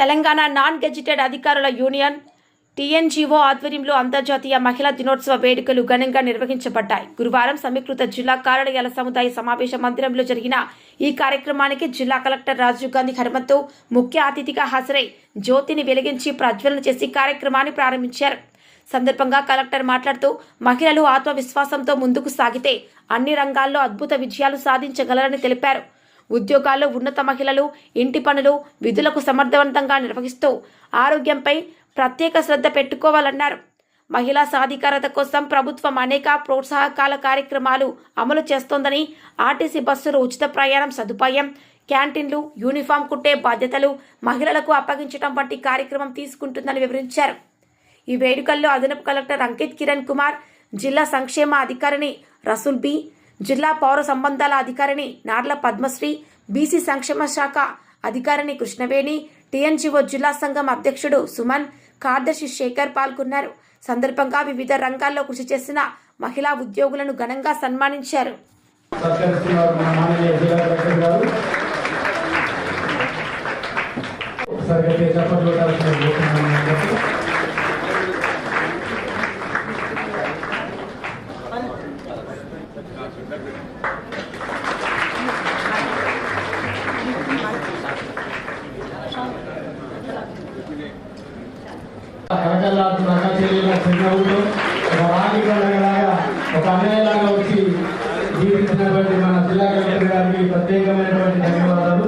Telangana non gazetted అధికారుల union TNGO ఆధ్వర్యంలో అంతర్జాతీయ మహిళా దినోత్సవ వేడుకలు ఘనంగా నిర్వహించబడ్డాయి. గురువారం సమీకృత జిల్లా కార్యాలయాల సముదాయ సమావేశ మందిరంలో జరిగిన ఈ కార్యక్రమానికి జిల్లా కలెక్టర్ రాజీవ్ గాంధీ హనుమంతు ముఖ్య అతిథిగా హాజరై జ్యోతిని వెలిగించి ప్రజ్వలన చేసి కార్యక్రమాన్ని ప్రారంభించారు. సందర్భంగా కలెక్టర్ మాట్లాడుతూ మహిళలు ఆత్మవిశ్వాసంతో ముందుకు సాగితే అన్ని రంగాల్లో అద్భుత విజయాలు సాధించగలరని తెలిపారు. ఉద్యోగాల్లో ఉన్నత మహిళలు ఇంటి పనులు విధులకు సమర్థవంతంగా నిర్వహిస్తూ ఆరోగ్యంపై ప్రత్యేక శ్రద్ధ పెట్టుకోవాలన్నారు. మహిళా సాధికారత కోసం ప్రభుత్వం అనేక ప్రోత్సాహకాల కార్యక్రమాలు అమలు చేస్తోందని ఆర్టీసీ బస్సులు ఉచిత ప్రయాణం సదుపాయం క్యాంటీన్లు యూనిఫామ్ కుట్టే బాధ్యతలు మహిళలకు అప్పగించడం వంటి కార్యక్రమం తీసుకుంటుందని వివరించారు. ఈ వేడుకల్లో అదనపు కలెక్టర్ అంకిత్ కిరణ్ కుమార్ జిల్లా సంక్షేమ అధికారిని రసూల్ బి జిల్లా పౌర సంబంధాల అధికారిని నార్ల పద్మశ్రీ బీసీ సంక్షేమ శాఖ అధికారిని కృష్ణవేణి టీఎన్జీఓ జిల్లా సంఘం అధ్యక్షుడు సుమన్ కార్యదర్శి శేఖర్ పాల్గొన్నారు. సందర్భంగా వివిధ రంగాల్లో కృషి చేసిన మహిళా ఉద్యోగులను ఘనంగా సన్మానించారు. ఒక వచ్చి జీవించినటువంటి మన జిల్లా కలెక్టర్ గారికి ప్రత్యేకమైనటువంటి ధన్యవాదాలు.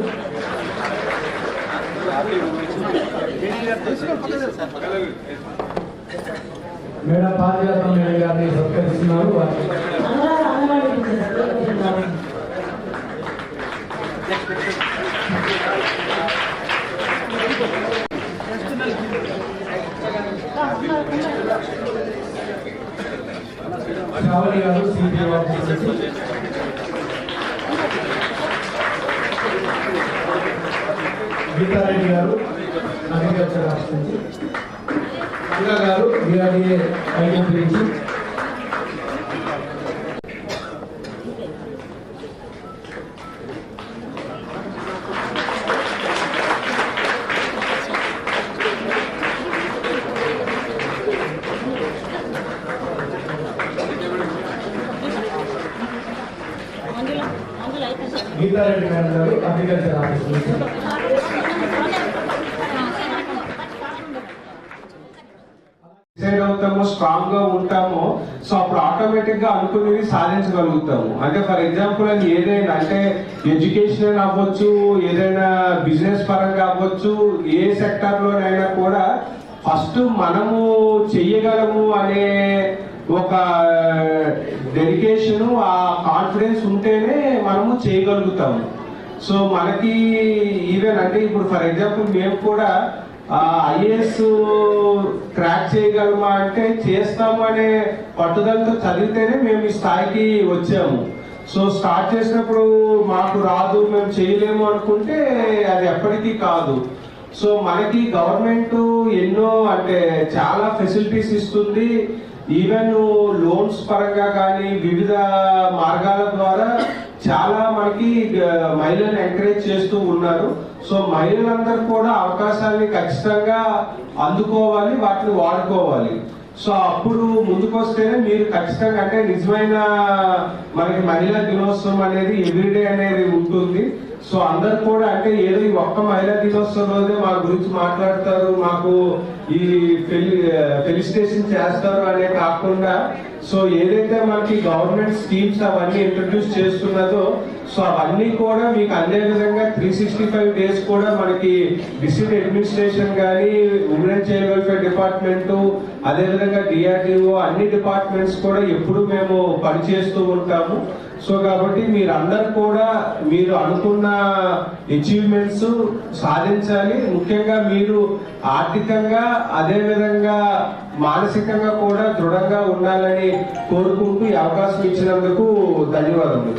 మేడం పాదయాత్ర మేడం గారిని సత్కరిస్తున్నారు. వారికి శ్రావణి గారు సిపిఓ గీతారెడ్డి గారు అగ్రికల్చర్ ఆఫీస్ నుంచి గారు డిఆర్డిఏ ఐటీ నుంచి గీతారెడ్డి గారు గారు అగ్రికల్చర్ ఆఫీస్ నుంచి. డిసైడ్ స్ట్రాంగ్గా ఉంటాము సో అప్పుడు ఆటోమేటిక్గా అనుకునేవి సాధించగలుగుతాము. అంటే ఫర్ ఎగ్జాంపుల్ అది ఏదైనా అంటే ఎడ్యుకేషన్ అవ్వచ్చు ఏదైనా బిజినెస్ పరంగా అవ్వచ్చు ఏ సెక్టర్ లోనైనా కూడా ఫస్ట్ మనము చెయ్యగలము అనే ఒక డెడికేషన్ ఆ కాన్ఫిడెన్స్ ఉంటేనే మనము చేయగలుగుతాము. సో మనకి ఈవెన్ అంటే ఇప్పుడు ఫర్ ఎగ్జాంపుల్ మేము కూడా ఐఏఎస్ క్రాక్ చేయగలమా అంటే చేస్తాము అనే పట్టుదలతో చదివితేనే మేము ఈ స్థాయికి వచ్చాము. సో స్టార్ట్ చేసినప్పుడు మాకు రాదు మేము చేయలేము అనుకుంటే అది ఎప్పటికీ కాదు. సో మనకి గవర్నమెంట్ ఎన్నో అంటే చాలా ఫెసిలిటీస్ ఇస్తుంది. ఈవెన్ లోన్స్ పరంగా కానీ వివిధ మార్గాల ద్వారా చాలా మనకి మహిళలను ఎంకరేజ్ చేస్తూ ఉన్నారు. సో మహిళలందరూ కూడా అవకాశాన్ని ఖచ్చితంగా అందుకోవాలి వాటిని వాడుకోవాలి. సో అప్పుడు ముందుకొస్తేనే మీరు ఖచ్చితంగా అంటే నిజమైన మనకి మహిళా దినోత్సవం అనేది ఎవ్రీడే అనేది ఉంటుంది. సో అందరు కూడా అంటే ఏదో ఈ ఒక్క మహిళా దినోత్సవం రోజే మా గురించి మాట్లాడతారు మాకు ఈ ఫెలిసిటేషన్ చేస్తారు అనే కాకుండా సో ఏదైతే మనకి గవర్నమెంట్ స్కీమ్స్ అవన్నీ ఇంట్రడ్యూస్ చేస్తున్నదో సో అవన్నీ కూడా మీకు అందే విధంగా త్రీ సిక్స్టీ ఫైవ్ డేస్ కూడా మనకి డిస్ట్రిక్ట్ అడ్మినిస్ట్రేషన్ కానీ ఉమెన్ చైల్డ్ వెల్ఫేర్ డిపార్ట్మెంట్ అదేవిధంగా డిఆర్డిఓ అన్ని డిపార్ట్మెంట్స్ కూడా ఎప్పుడు మేము పనిచేస్తూ ఉంటాము. సో కాబట్టి మీరందరూ కూడా మీరు అనుకున్న అచీవ్మెంట్స్ సాధించాలి. ముఖ్యంగా మీరు ఆర్థికంగా అదే విధంగా మానసికంగా కూడా దృఢంగా ఉండాలని కోరుకుంటూ ఈ అవకాశం ఇచ్చినందుకు ధన్యవాదములు.